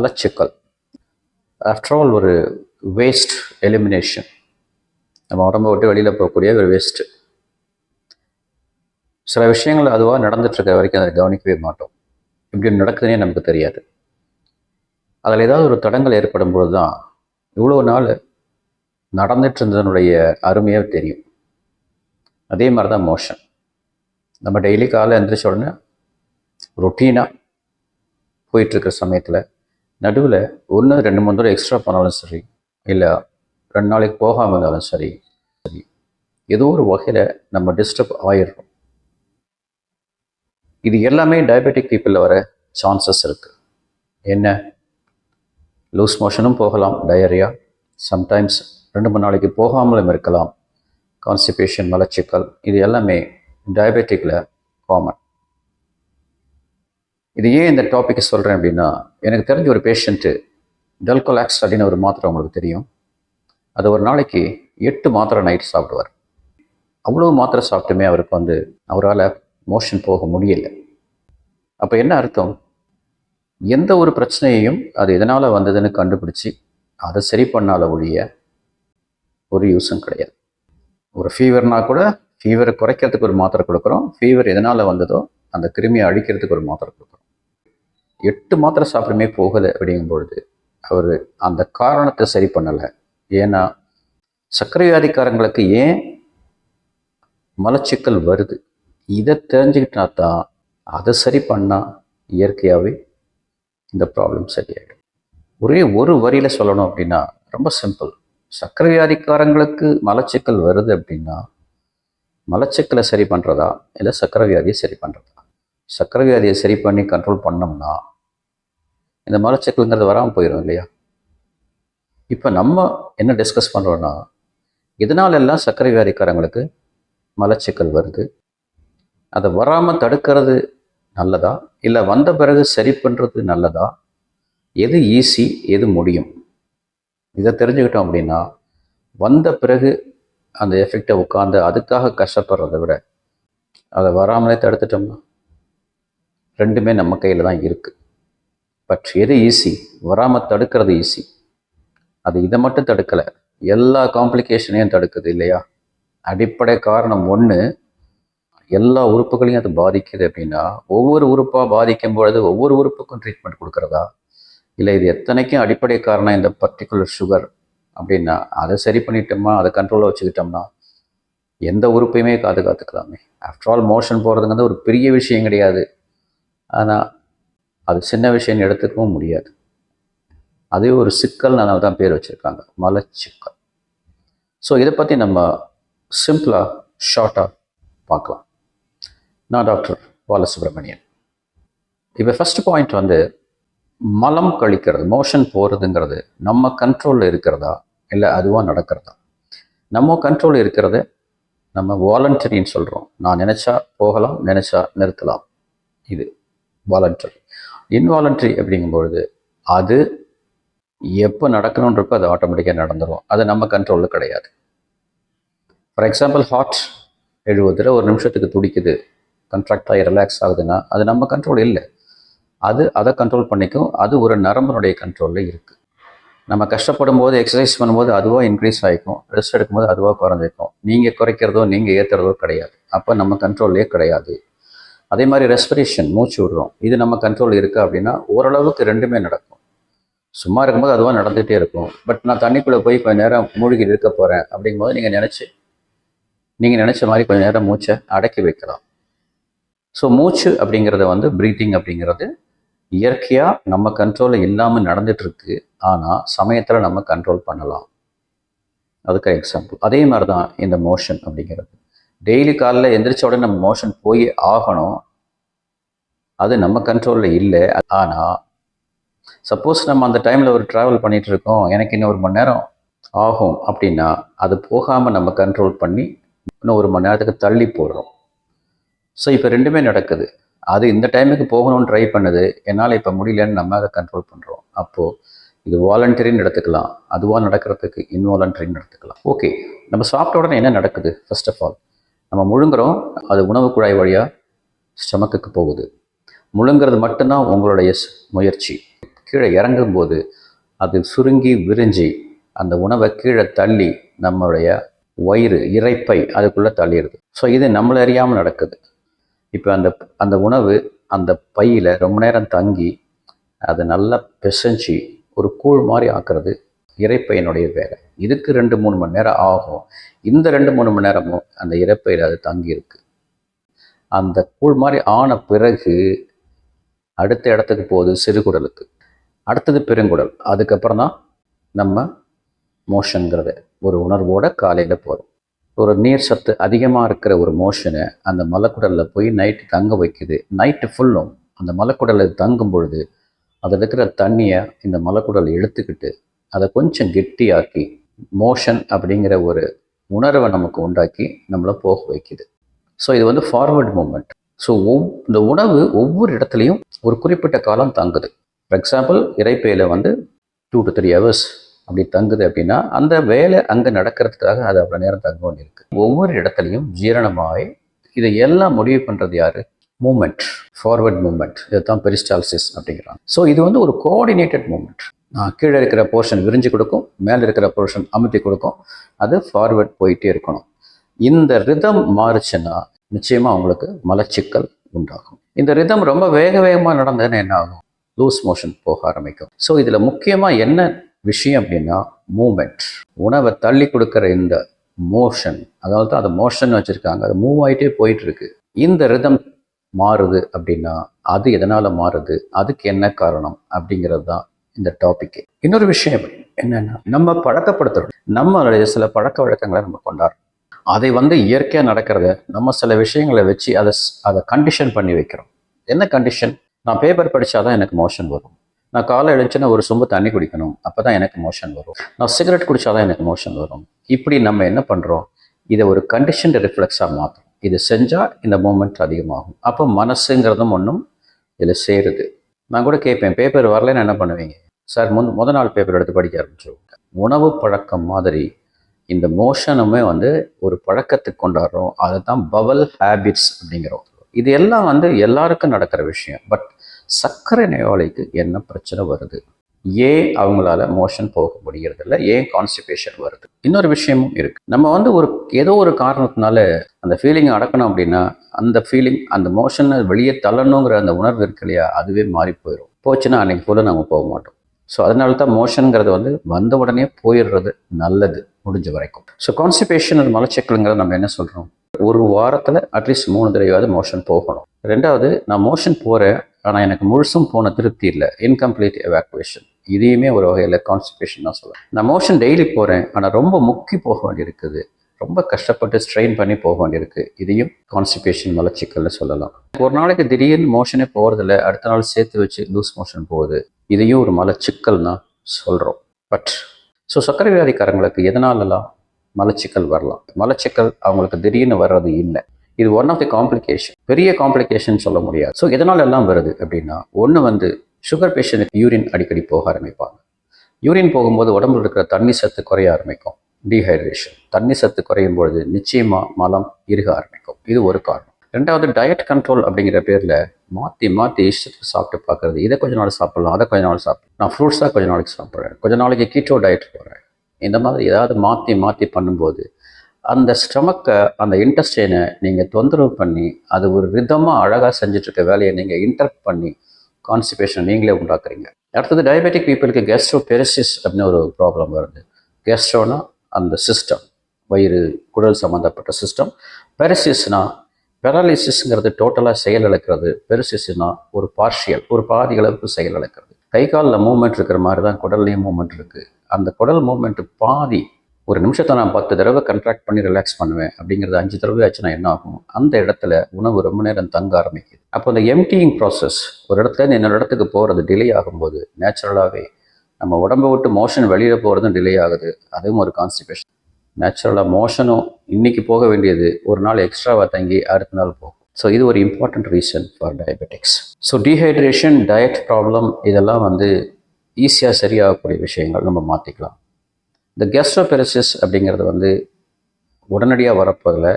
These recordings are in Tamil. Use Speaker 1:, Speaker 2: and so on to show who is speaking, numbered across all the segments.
Speaker 1: மலச்சிக்கல் ஆஃப்டர் ஆல் ஒரு வேஸ்ட் எலிமினேஷன் நம்ம உடம்பை விட்டு வெளியில் போகக்கூடிய ஒரு வேஸ்ட்டு சில விஷயங்கள் அதுவாக நடந்துட்டுருக்க வரைக்கும் அதை கவனிக்கவே மாட்டோம் இப்படி நடக்குதுன்னே நமக்கு தெரியாது அதில் ஏதாவது ஒரு தடங்கள் ஏற்படும் பொழுது தான் இவ்வளோ நாள் நடந்துட்டு இருந்ததனுடைய அருமையாக தெரியும் அதே மாதிரி தான் மோஷன் நம்ம டெய்லி காலையில் எந்திரிச்ச உடனே ரொட்டீனாக போயிட்டுருக்கிற சமயத்தில் நடுவில் ஒன்று ரெண்டு மூணு தடவை எக்ஸ்ட்ரா பண்ணாலும் சரி இல்லை ரெண்டு நாளைக்கு போகாமல் இருந்தாலும் சரி சரி ஏதோ ஒரு வகையில் நம்ம டிஸ்டர்ப் ஆயிடுறோம் இது எல்லாமே டயபெட்டிக் பீப்புளில் வர சான்சஸ் இருக்குது என்ன லூஸ் மோஷனும் போகலாம் டயரியா சம்டைம்ஸ் ரெண்டு மூணு நாளைக்கு போகாமலும் இருக்கலாம் கான்ஸ்டிபேஷன் மலச்சிக்கல் இது எல்லாமே டயபெட்டிக்கில் காமன் இது ஏன் இந்த டாப்பிக்கை சொல்கிறேன் அப்படின்னா எனக்கு தெரிஞ்ச ஒரு பேஷண்ட்டு டெல்கோலாக்ஸ் அப்படின்னு ஒரு மாத்திரை அவங்களுக்கு தெரியும் அது ஒரு நாளைக்கு எட்டு மாத்திரை நைட் சாப்பிடுவார் அவ்வளோ மாத்திரை சாப்பிட்டுமே அவருக்கு வந்து அவரால் மோஷன் போக முடியல அப்போ என்ன அர்த்தம் எந்த ஒரு பிரச்சனையையும் அது எதனால் வந்ததுன்னு கண்டுபிடிச்சி அதை சரி பண்ணால ஒழிய ஒரு யூஸும் கிடையாது ஒரு ஃபீவர்னால் கூட ஃபீவரை குறைக்கிறதுக்கு ஒரு மாத்திரை கொடுக்குறோம் ஃபீவர் எதனால் வந்ததோ அந்த கிருமியை அழிக்கிறதுக்கு ஒரு மாத்திரை கொடுக்குறோம் எட்டு மாத்திரை சாப்பிடுமே போகலை அப்படிங்கும் பொழுது அவர் அந்த காரணத்தை சரி பண்ணலை ஏன்னா சர்க்கரை வியாதிக்காரங்களுக்கு ஏன் மலச்சிக்கல் வருது இதை தெரிஞ்சுக்கிட்டா தான் அதை சரி பண்ணால் இயற்கையாகவே இந்த ப்ராப்ளம் சரியாயிடும் ஒரே ஒரு வரியில் சொல்லணும் அப்படின்னா ரொம்ப சிம்பிள் சர்க்கரை வியாதிக்காரங்களுக்கு மலச்சிக்கல் வருது அப்படின்னா மலச்சிக்கலை சரி பண்ணுறதா இல்லை சர்க்கரை வியாதியை சரி பண்ணுறதா சர்க்கரை வியாதியை சரி பண்ணி கண்ட்ரோல் பண்ணோம்னா இந்த மலச்சிக்கலுங்கிறது வராமல் போயிடும் இல்லையா இப்போ நம்ம என்ன டிஸ்கஸ் பண்ணுறோன்னா இதனால எல்லாம் சர்க்கரை வியாதிக்காரங்களுக்கு மலச்சிக்கல் வருது அதை வராமல் தடுக்கிறது நல்லதா இல்லை வந்த பிறகு சரி பண்ணுறது நல்லதா எது ஈஸி எது முடியும் இதை தெரிஞ்சுக்கிட்டோம் அப்படின்னா வந்த பிறகு அந்த எஃபெக்டை உட்காந்து அதுக்காக கஷ்டப்படுறத விட அதை வராமலே தடுத்துட்டோம்னா ரெண்டுமே நம்ம கையில் தான் இருக்குது பட் எது ஈஸி வராமல் தடுக்கிறது ஈஸி அது இதை மட்டும் தடுக்கலை எல்லா காம்ப்ளிகேஷனையும் தடுக்குது இல்லையா அடிப்படை காரணம் ஒன்று எல்லா உறுப்புகளையும் அது பாதிக்குது அப்படின்னா ஒவ்வொரு உறுப்பாக பாதிக்கும் பொழுது ஒவ்வொரு உறுப்புக்கும் ட்ரீட்மெண்ட் கொடுக்குறதா இல்லை இது எத்தனைக்கும் அடிப்படை காரணம் இந்த பர்டிகுலர் சுகர் அப்படின்னா அதை சரி பண்ணிட்டோம்னா அதை கண்ட்ரோலாக வச்சுக்கிட்டோம்னா எந்த உறுப்பையுமே காது காத்துக்கலாமே ஆஃப்டர் ஆல் மோஷன் போகிறதுங்கிறது ஒரு பெரிய விஷயம் கிடையாது ஆனால் அது சின்ன விஷயம்னு எடுத்துக்கவும் முடியாது அதே ஒரு சிக்கல்னால தான் பேர் வச்சுருக்காங்க மலச்சிக்கல் ஸோ இதை பற்றி நம்ம சிம்பிளாக ஷார்ட்டாக பார்க்கலாம் நான் டாக்டர் பாலசுப்ரமணியன் இப்போ ஃபஸ்ட் பாயிண்ட் வந்து மலம் கழிக்கிறது மோஷன் போகிறதுங்கிறது நம்ம கண்ட்ரோலில் இருக்கிறதா இல்லை அதுவாக நடக்கிறதா நம்ம கண்ட்ரோல் இருக்கிறத நம்ம வாலண்டரின்னு சொல்கிறோம் நான் நினச்சா போகலாம் நினச்சா நிறுத்தலாம் இது வாலண்ட்ரி இன்வாலண்ட்ரி அப்படிங்கும்பொழுது அது எப்போ நடக்கணுன்றப்போ அது ஆட்டோமேட்டிக்காக நடந்துடும் அது நம்ம கண்ட்ரோலில் கிடையாது ஃபார் எக்ஸாம்பிள் ஹார்ட் எழுபதில் ஒரு நிமிஷத்துக்கு துடிக்குது கன்ட்ராக்ட் ஆகி ரிலாக்ஸ் ஆகுதுன்னா அது நம்ம கண்ட்ரோல் இல்லை அது அதை கண்ட்ரோல் பண்ணிக்கும் அது ஒரு நரம்பனுடைய கண்ட்ரோலில் இருக்குது நம்ம கஷ்டப்படும் போது எக்ஸசைஸ் பண்ணும்போது அதுவாக இன்க்ரீஸ் ஆகிக்கும் ரெஸ்ட் எடுக்கும்போது அதுவாக குறைஞ்சிக்கும் நீங்கள் குறைக்கிறதோ நீங்கள் ஏற்றுறதோ கிடையாது அப்போ நம்ம கண்ட்ரோல்லே கிடையாது அதே மாதிரி ரெஸ்பிரேஷன் மூச்சு விடுறோம் இது நம்ம கண்ட்ரோல் இருக்கா அப்படின்னா ஓரளவுக்கு ரெண்டுமே நடக்கும் சும்மா இருக்கும்போது அதுவாக நடந்துகிட்டே இருக்கும் பட் நான் தண்ணிக்குள்ளே போய் கொஞ்சம் நேரம் மூழ்கி இருக்க போகிறேன் அப்படிங்கும்போது நீங்கள் நினச்சி நீங்கள் நினச்ச மாதிரி கொஞ்சம் நேரம் மூச்சை அடக்கி வைக்கலாம் ஸோ மூச்சு அப்படிங்கிறத வந்து ப்ரீத்திங் அப்படிங்கிறது இயற்கையாக நம்ம கண்ட்ரோலில் இல்லாமல் நடந்துகிட்ருக்கு ஆனால் சமயத்தில் நம்ம கண்ட்ரோல் பண்ணலாம் அதுக்கு எக்ஸாம்பிள் அதே மாதிரி தான் இந்த மோஷன் அப்படிங்கிறது டெய்லி காலையில் எந்திரிச்ச உடனே நம்ம மோஷன் போய் ஆகணும் அது நம்ம கண்ட்ரோலில் இல்லை ஆனால் சப்போஸ் நம்ம அந்த டைமில் ஒரு ட்ராவல் பண்ணிகிட்டு இருக்கோம் எனக்கு இன்னும் ஒரு மணி நேரம் ஆகும் அப்படின்னா அது போகாமல் நம்ம கண்ட்ரோல் பண்ணி இன்னும் ஒரு மணி நேரத்துக்கு தள்ளி போடுறோம் ஸோ இப்போ ரெண்டுமே நடக்குது அது இந்த டைமுக்கு போகணும்னு ட்ரை பண்ணுது என்னால் இப்போ முடியலன்னு நம்ம அதை கண்ட்ரோல் பண்ணுறோம் அப்போது இது வாலண்டரின்னு எடுத்துக்கலாம் அதுவாக நடக்கிறதுக்கு இன்வாலண்டரின்னு எடுத்துக்கலாம் ஓகே நம்ம சாப்பிட்ட உடனே என்ன நடக்குது ஃபர்ஸ்ட் ஆஃப் ஆல் நம்ம முழுங்குறோம் அது உணவு குழாய் வழியாக ஸ்டமக்குக்கு போகுது முழுங்கிறது மட்டும்தான் உங்களுடைய முயற்சி கீழே இறங்கும்போது அது சுருங்கி விரிஞ்சி அந்த உணவை கீழே தள்ளி நம்மளுடைய வயிறு இறைப்பை அதுக்குள்ளே தள்ளிடுது ஸோ இது நம்மளை அறியாமல் நடக்குது இப்போ அந்த அந்த உணவு அந்த பையில் ரொம்ப நேரம் தங்கி அதை நல்லா பிசைஞ்சு ஒரு கூழ் மாதிரி ஆக்குறது இறைப்பையனுடைய வேலை இதுக்கு ரெண்டு மூணு மணி நேரம் ஆகும் இந்த ரெண்டு மூணு மணி நேரமும் அந்த இறைப்பையில் அது தங்கியிருக்கு அந்த கூழ் மாதிரி ஆன பிறகு அடுத்த இடத்துக்கு போகுது சிறுகுடலுக்கு அடுத்தது பெருங்குடல் அதுக்கப்புறம் தான் நம்ம மோஷனுங்கிறத ஒரு உணர்வோட காலையில் போகிறோம் ஒரு நீர் சத்து அதிகமாக இருக்கிற ஒரு மோஷனை அந்த மலக்குடலில் போய் நைட்டு தங்க வைக்குது நைட்டு ஃபுல்லும் அந்த மலக்குடலில் தங்கும் பொழுது அதில் இருக்கிற தண்ணியை இந்த மலக்குடல் எடுத்துக்கிட்டு அதை கொஞ்சம் கெட்டியாக்கி மோஷன் அப்படிங்கிற ஒரு உணர்வை நமக்கு உண்டாக்கி நம்மளை போக வைக்குது ஸோ இது வந்து ஃபார்வர்ட் மூமெண்ட் ஸோ ஒவ் இந்த உணவு ஒவ்வொரு இடத்துலையும் ஒரு குறிப்பிட்ட காலம் தங்குது ஃபார் எக்ஸாம்பிள் இறைப்பையில் வந்து டூ டு த்ரீ ஹவர்ஸ் அப்படி தங்குது அப்படின்னா அந்த வேலை அங்கே நடக்கிறதுக்காக அது அவ்வளோ நேரம் தங்க இருக்குது ஒவ்வொரு இடத்துலையும் ஜீரணமாகி இதை எல்லாம் முடிவு பண்ணுறது யார் மூமெண்ட் ஃபார்வர்ட் மூமெண்ட் இதுதான் பெரிஸ்டால்சிஸ் அப்படிங்கிறாங்க ஸோ இது வந்து ஒரு கோஆர்டினேட்டட் மூமெண்ட் கீழே இருக்கிற போர்ஷன் விரிஞ்சு கொடுக்கும் மேலே இருக்கிற போர்ஷன் அமுத்தி கொடுக்கும் அது ஃபார்வர்ட் போயிட்டே இருக்கணும் இந்த ரிதம் மாறுச்சுன்னா நிச்சயமாக அவங்களுக்கு மலச்சிக்கல் உண்டாகும் இந்த ரிதம் ரொம்ப வேக வேகமாக நடந்ததுன்னு என்ன ஆகும் லூஸ் மோஷன் போக ஆரம்பிக்கும் ஸோ இதில் முக்கியமாக என்ன விஷயம் அப்படின்னா மூமெண்ட் உணவை தள்ளி கொடுக்குற இந்த மோஷன் அதாவது தான் அது மோஷன் வச்சுருக்காங்க அது மூவ் ஆகிட்டே போயிட்டுருக்கு இந்த ரிதம் மாறுது அப்படின்னா அது எதனால் மாறுது அதுக்கு என்ன காரணம் அப்படிங்கிறது தான் இந்த டாபிக்கு இன்னொரு விஷயம் என்னென்னா நம்ம பழக்கப்படுத்துகிறோம் நம்மளுடைய சில பழக்க வழக்கங்களை நம்ம கொண்டாடுறோம் அதை வந்து இயற்கையாக நடக்கிறத நம்ம சில விஷயங்களை வச்சு அதை அதை கண்டிஷன் பண்ணி வைக்கிறோம் என்ன கண்டிஷன் நான் பேப்பர் படித்தா தான் எனக்கு மோஷன் வரும் நான் காலை எழுந்துச்சுன்னா ஒரு சொம்பு தண்ணி குடிக்கணும் அப்போ தான் எனக்கு மோஷன் வரும் நான் சிகரெட் குடித்தா தான் எனக்கு மோஷன் வரும் இப்படி நம்ம என்ன பண்ணுறோம் இதை ஒரு கண்டிஷன் ரிஃப்ளெக்ஸாக மாற்றும் இது செஞ்சால் இந்த மூமெண்ட் அதிகமாகும் அப்போ மனசுங்கிறதும் ஒன்றும் இதில் சேருது நான் கூட கேட்பேன் பேப்பர் வரலன்னு என்ன பண்ணுவீங்க சார் முன் முதல் நாள் பேப்பர் எடுத்து படிக்க ஆரம்பிச்சிருவோம் உணவு பழக்கம் மாதிரி இந்த மோஷனுமே வந்து ஒரு பழக்கத்தை கொண்டாடுறோம் அதை தான் பவல் ஹேபிட்ஸ் அப்படிங்கிறோம் இது எல்லாம் வந்து எல்லாருக்கும் நடக்கிற விஷயம் பட் சர்க்கரை நோயாளிக்கு என்ன பிரச்சனை வருது ஏன் அவங்களால மோஷன் போக முடியறதில்ல ஏன் கான்ஸ்டிபேஷன் வருது இன்னொரு விஷயமும் இருக்கு நம்ம வந்து ஒரு ஏதோ ஒரு காரணத்தினால அந்த ஃபீலிங்கை அடக்கணும் அப்படின்னா அந்த ஃபீலிங் அந்த மோஷனை வெளியே தள்ளணுங்கிற அந்த உணர்வு இருக்கு இல்லையா அதுவே மாறி போயிடும் போச்சுன்னா அன்னைக்கு போல நம்ம போக மாட்டோம் ஸோ அதனால தான் மோஷனுங்கிறது வந்து வந்த உடனே போயிடுறது நல்லது முடிஞ்ச வரைக்கும் ஸோ கான்ஸ்டிபேஷன் அது மலச்சிக்கலுங்கிறது நம்ம என்ன சொல்கிறோம் ஒரு வாரத்தில் அட்லீஸ்ட் மூணு தடவையாவது மோஷன் போகணும் ரெண்டாவது நான் மோஷன் போகிறேன் ஆனால் எனக்கு முழுசும் போன திருப்தி இல்லை இன்கம்ப்ளீட் எவாக்குவேஷன் இதையுமே ஒரு வகையில் கான்ஸ்டிபேஷன் தான் சொல்லுவேன் நான் மோஷன் டெய்லி போகிறேன் ஆனால் ரொம்ப முக்கி போக வேண்டியிருக்குது ரொம்ப கஷ்டப்பட்டு ஸ்ட்ரெயின் பண்ணி போக வேண்டியிருக்கு இதையும் கான்ஸ்டிபேஷன் மலச்சிக்கல்னு சொல்லலாம் ஒரு நாளைக்கு திடீர்னு மோஷனே போகிறதில்ல அடுத்த நாள் சேர்த்து வச்சு லூஸ் மோஷன் போகுது இதையும் ஒரு மலச்சிக்கல்னு சொல்கிறோம் பட் ஸோ சர்க்கரை வியாதிக்காரங்களுக்கு எதனாலலாம் மலச்சிக்கல் வரலாம் மலச்சிக்கல் அவங்களுக்கு திடீர்னு வர்றது இல்லை இது ஒன் ஆஃப் தி காம்ப்ளிகேஷன் பெரிய காம்ப்ளிகேஷன் சொல்ல முடியாது ஸோ எதனால எல்லாம் வருது அப்படின்னா ஒன்று வந்து சுகர் பேஷண்ட்டுக்கு யூரின் அடிக்கடி போக ஆரம்பிப்பாங்க யூரின் போகும்போது உடம்புல இருக்கிற தண்ணி சத்து குறைய ஆரம்பிக்கும் டீஹைட்ரேஷன் தண்ணி சத்து குறையும் பொழுது நிச்சயமாக மலம் இருக ஆரம்பிக்கும் இது ஒரு காரணம் ரெண்டாவது டயட் கண்ட்ரோல் அப்படிங்கிற பேரில் மாற்றி மாற்றி இஷ்டத்துக்கு சாப்பிட்டு பார்க்குறது இதை கொஞ்ச நாள் சாப்பிட்லாம் அதை கொஞ்ச நாள் சாப்பிட்லாம் நான் ஃப்ரூட்ஸாக கொஞ்ச நாளைக்கு சாப்பிட்றேன் கொஞ்ச நாளைக்கு கீட்டோ டயட் போகிறேன் இந்த மாதிரி ஏதாவது மாற்றி மாற்றி பண்ணும்போது அந்த ஸ்டமக்கை அந்த இன்டஸ்டைனை நீங்கள் தொந்தரவு பண்ணி அது ஒரு விதமாக அழகாக செஞ்சிட்ருக்க வேலையை நீங்கள் இன்டர்ப் பண்ணி கான்ஸ்டிபேஷன் நீங்களே உண்டாக்குறீங்க அடுத்தது டயபெட்டிக் பீப்புளுக்கு கெஸ்ட்ரோ பெரிசிஸ் அப்படின்னு ஒரு ப்ராப்ளம் வருது கெஸ்ட்ரோனா அந்த சிஸ்டம் வயிறு குடல் சம்மந்தப்பட்ட சிஸ்டம் பெரிசிஸ்னால் பெராலிசிஸ்ங்கிறது டோட்டலாக செயல் இழக்கிறது பெருசிஸ்னா ஒரு பார்ஷியல் ஒரு பாதி அளவுக்கு செயல் இழக்கிறது கை காலில் மூமெண்ட் இருக்கிற மாதிரி தான் குடல்லையும் மூமெண்ட் இருக்குது அந்த குடல் மூவ்மெண்ட் பாதி ஒரு நிமிஷத்தை நான் பத்து தடவை கண்ட்ராக்ட் பண்ணி ரிலாக்ஸ் பண்ணுவேன் அப்படிங்கிறது அஞ்சு தடவை ஆச்சுன்னா என்ன ஆகும் அந்த இடத்துல உணவு ரொம்ப நேரம் தங்க ஆரம்பிக்குது அப்போ அந்த எம்டியிங் ப்ராசஸ் ஒரு இடத்துல இன்னொரு இடத்துக்கு போகிறது டிலே ஆகும்போது நேச்சுரலாகவே நம்ம உடம்பை விட்டு மோஷன் வெளியில் போகிறதும் டிலே ஆகுது அதுவும் ஒரு கான்ஸ்டிபேஷன் நேச்சுரலாக மோஷனும் இன்றைக்கி போக வேண்டியது ஒரு நாள் எக்ஸ்ட்ராவாக தங்கி அடுத்த நாள் போகும் ஸோ இது ஒரு important reason for diabetics so dehydration diet problem இதெல்லாம் வந்து ஈஸியாக சரியாகக்கூடிய விஷயங்கள் நம்ம மாற்றிக்கலாம் இந்த கெஸ்ட்ரோபெரசிஸ் அப்படிங்கிறது வந்து உடனடியாக வரப்போதில்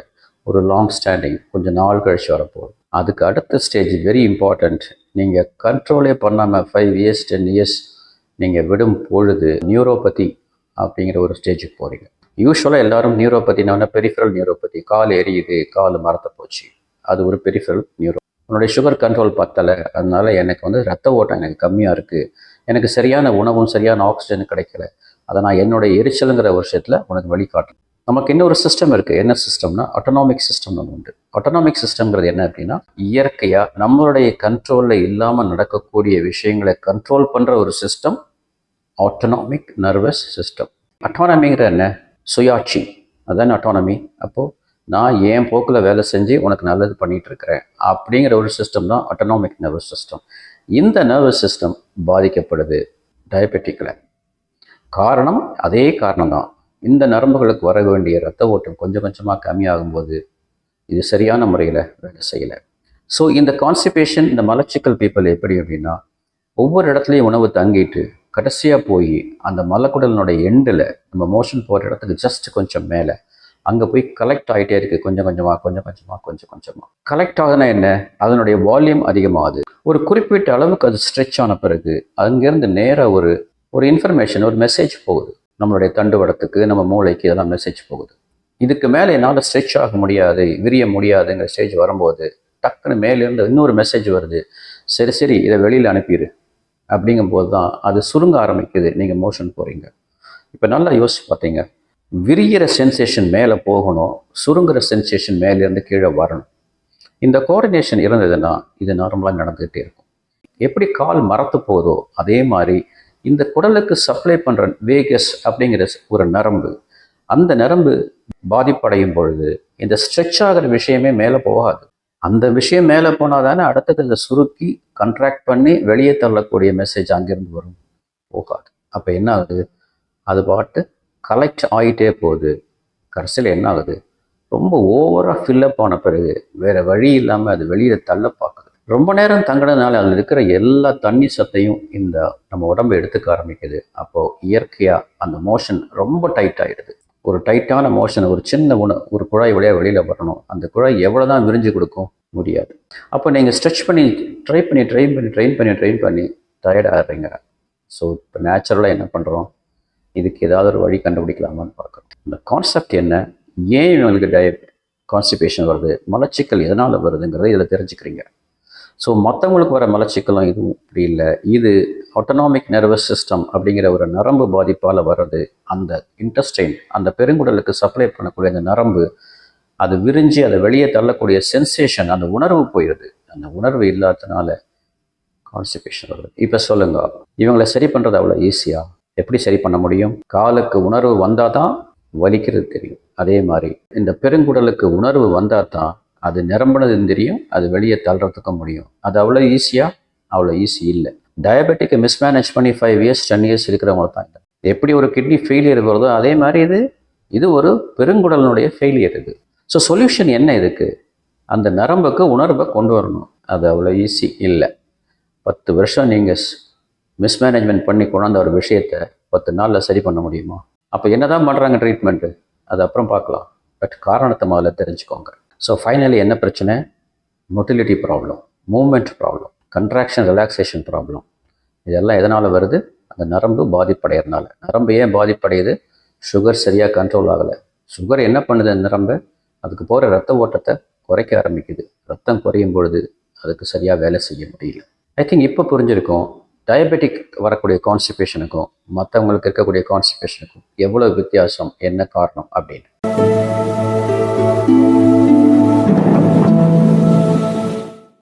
Speaker 1: ஒரு லாங் ஸ்டாண்டிங் கொஞ்சம் நாள் கழிச்சு வரப்போகுது அதுக்கு அடுத்த ஸ்டேஜ் வெரி இம்பார்ட்டண்ட் நீங்கள் கண்ட்ரோலே பண்ணாமல் ஃபைவ் இயர்ஸ் டென் இயர்ஸ் நீங்கள் விடும் பொழுது நியூரோபதி அப்படிங்கிற ஒரு ஸ்டேஜுக்கு போகிறீங்க யூஸ்வலாக எல்லாரும் நான் பெரிஃபரல் நியூரோபதி கால் எரியுது கால் மரத்த போச்சு அது ஒரு பெரிஃபரல் நியூரோ உன்னுடைய சுகர் கண்ட்ரோல் பத்தலை அதனால எனக்கு வந்து ரத்த ஓட்டம் எனக்கு கம்மியாக இருக்குது எனக்கு சரியான உணவும் சரியான ஆக்சிஜன் கிடைக்கல அதை நான் என்னுடைய எரிச்சலுங்கிற வருஷத்தில் உனக்கு வழிகாட்டும் நமக்கு இன்னொரு சிஸ்டம் இருக்குது என்ன சிஸ்டம்னா ஆட்டோனாமிக் சிஸ்டம் ஒன்று உண்டு அட்டோனாமிக் சிஸ்டம்ங்கிறது என்ன அப்படின்னா இயற்கையாக நம்மளுடைய கண்ட்ரோலில் இல்லாமல் நடக்கக்கூடிய விஷயங்களை கண்ட்ரோல் பண்ணுற ஒரு சிஸ்டம் ஆட்டோனாமிக் நர்வஸ் சிஸ்டம் அட்டானமிங்கிற என்ன சுயாட்சி அதான் அட்டானமி அப்போது நான் என் போக்கில் வேலை செஞ்சு உனக்கு நல்லது பண்ணிகிட்ருக்கிறேன் அப்படிங்கிற ஒரு சிஸ்டம் தான் அட்டானமிக் நர்வஸ் சிஸ்டம் இந்த நர்வஸ் சிஸ்டம் பாதிக்கப்படுது டயபெட்டிக்கில் காரணம் அதே காரணம் தான் இந்த நரம்புகளுக்கு வர வேண்டிய ரத்த ஓட்டம் கொஞ்சம் கொஞ்சமாக கம்மியாகும்போது இது சரியான முறையில் வேலை செய்யலை ஸோ இந்த கான்ஸ்டிபேஷன் இந்த மலச்சிக்கல் பீப்புள் எப்படி அப்படின்னா ஒவ்வொரு இடத்துலையும் உணவு தங்கிட்டு கடைசியாக போய் அந்த மலக்குடலினுடைய எண்டில் நம்ம மோஷன் போகிற இடத்துக்கு ஜஸ்ட் கொஞ்சம் மேலே அங்கே போய் கலெக்ட் ஆகிட்டே இருக்குது கொஞ்சம் கொஞ்சமாக கொஞ்சம் கொஞ்சமாக கொஞ்சம் கொஞ்சமாக கலெக்ட் ஆகுனா என்ன அதனுடைய வால்யூம் அதிகமாகுது ஒரு குறிப்பிட்ட அளவுக்கு அது ஸ்ட்ரெச் ஆன பிறகு அங்கேருந்து நேராக ஒரு ஒரு இன்ஃபர்மேஷன் ஒரு மெசேஜ் போகுது நம்மளுடைய தண்டுவடத்துக்கு நம்ம மூளைக்கு இதெல்லாம் மெசேஜ் போகுது இதுக்கு மேலே என்னால் ஸ்ட்ரெச் ஆக முடியாது விரிய முடியாதுங்கிற ஸ்டேஜ் வரும்போது டக்குன்னு மேலேருந்து இன்னொரு மெசேஜ் வருது சரி சரி இதை வெளியில் அனுப்பிடு அப்படிங்கும்போது தான் அது சுருங்க ஆரம்பிக்குது நீங்கள் மோஷன் போகிறீங்க இப்போ நல்லா யோசிச்சு பார்த்தீங்க விரிகிற சென்சேஷன் மேலே போகணும் சுருங்குற சென்சேஷன் மேலேருந்து கீழே வரணும் இந்த கோஆர்டினேஷன் இருந்ததுன்னா இது நார்மலாக நடந்துகிட்டே இருக்கும் எப்படி கால் மரத்து போதோ அதே மாதிரி இந்த குடலுக்கு சப்ளை பண்ணுற வேகஸ் அப்படிங்கிற ஒரு நரம்பு அந்த நரம்பு பாதிப்படையும் பொழுது இந்த ஸ்ட்ரெச் ஆகிற விஷயமே மேலே போகாது அந்த விஷயம் மேலே போனால் தானே அடுத்தது இதை சுருக்கி கண்ட்ராக்ட் பண்ணி வெளியே தள்ளக்கூடிய மெசேஜ் அங்கிருந்து வரும் போகாது அப்போ என்ன ஆகுது அது பாட்டு கலெக்ட் ஆகிட்டே போகுது கடைசியில் என்ன ஆகுது ரொம்ப ஓவராக ஃபில்லப் ஆன பிறகு வேறு வழி இல்லாமல் அது வெளியில் தள்ள பார்க்குது ரொம்ப நேரம் தங்கினதுனால அதில் இருக்கிற எல்லா தண்ணி சத்தையும் இந்த நம்ம உடம்பு எடுத்துக்க ஆரம்பிக்குது அப்போது இயற்கையாக அந்த மோஷன் ரொம்ப டைட் ஆகிடுது ஒரு டைட்டான மோஷன் ஒரு சின்ன உணவு ஒரு குழாய் வழியாக வெளியில் வரணும் அந்த குழாய் எவ்வளோ தான் விரிஞ்சு கொடுக்கும் முடியாது அப்போ நீங்கள் ஸ்ட்ரெச் பண்ணி ட்ரை பண்ணி ட்ரெயின் பண்ணி ட்ரெயின் பண்ணி ட்ரெயின் பண்ணி டயர்ட் ஆகிறீங்க ஸோ இப்போ நேச்சுரலாக என்ன பண்ணுறோம் இதுக்கு ஏதாவது ஒரு வழி கண்டுபிடிக்கலாமான்னு பார்க்குறோம் இந்த கான்செப்ட் என்ன ஏன் இவங்களுக்கு டயட் கான்ஸ்டிபேஷன் வருது மலச்சிக்கல் எதனால் வருதுங்கிறத இதில் தெரிஞ்சுக்கிறீங்க ஸோ மற்றவங்களுக்கு வர மலச்சிக்கலும் இதுவும் இப்படி இல்லை இது ஆட்டோனாமிக் நர்வஸ் சிஸ்டம் அப்படிங்கிற ஒரு நரம்பு பாதிப்பால் வர்றது அந்த இன்டஸ்டைன் அந்த பெருங்குடலுக்கு சப்ளை பண்ணக்கூடிய அந்த நரம்பு அது விரிஞ்சு அதை வெளியே தள்ளக்கூடிய சென்சேஷன் அந்த உணர்வு போயிடுது அந்த உணர்வு இல்லாததுனால கான்ஸ்டிபேஷன் வருது இப்போ சொல்லுங்க இவங்களை சரி பண்ணுறது அவ்வளோ ஈஸியாக எப்படி சரி பண்ண முடியும் காலுக்கு உணர்வு வந்தால் தான் வலிக்கிறது தெரியும் அதே மாதிரி இந்த பெருங்குடலுக்கு உணர்வு வந்தால் தான் அது நிரம்பினதுன்னு தெரியும் அது வெளியே தள்ளுறதுக்கும் முடியும் அது அவ்வளோ ஈஸியாக அவ்வளோ ஈஸி இல்லை டயபெட்டிக்கை மிஸ்மேனேஜ் பண்ணி ஃபைவ் இயர்ஸ் டென் இயர்ஸ் இருக்கிறவங்க தான் எப்படி ஒரு கிட்னி ஃபெயிலியர் வருதோ அதே மாதிரி இது இது ஒரு பெருங்குடலினுடைய ஃபெயிலியர் இது ஸோ சொல்யூஷன் என்ன இதுக்கு அந்த நரம்புக்கு உணர்வை கொண்டு வரணும் அது அவ்வளோ ஈஸி இல்லை பத்து வருஷம் நீங்கள் மிஸ்மேனேஜ்மெண்ட் பண்ணி கொண்டாந்த ஒரு விஷயத்தை பத்து நாளில் சரி பண்ண முடியுமா அப்போ என்ன தான் பண்ணுறாங்க ட்ரீட்மெண்ட்டு அது அப்புறம் பார்க்கலாம் பட் காரணத்தை முதல்ல தெரிஞ்சுக்கோங்க ஸோ ஃபைனலி என்ன பிரச்சனை motility problem movement problem contraction relaxation problem இதெல்லாம் எதனால் வருது அந்த நரம்பு பாதிப்படைகிறதுனால நரம்பு ஏன் பாதிப்படையுது சுகர் சரியாக கண்ட்ரோல் ஆகலை சுகர் என்ன பண்ணுது அந்த நரம்பு அதுக்கு போகிற ரத்த ஓட்டத்தை குறைக்க ஆரம்பிக்குது ரத்தம் குறையும் பொழுது அதுக்கு சரியாக வேலை செய்ய முடியல ஐ திங்க் இப்போ புரிஞ்சிருக்கும் டயபெட்டிக் வரக்கூடிய கான்ஸ்டிபேஷனுக்கும் மற்றவங்களுக்கு இருக்கக்கூடிய கான்ஸ்டிபேஷனுக்கும் எவ்வளோ வித்தியாசம் என்ன காரணம் அப்படின்னு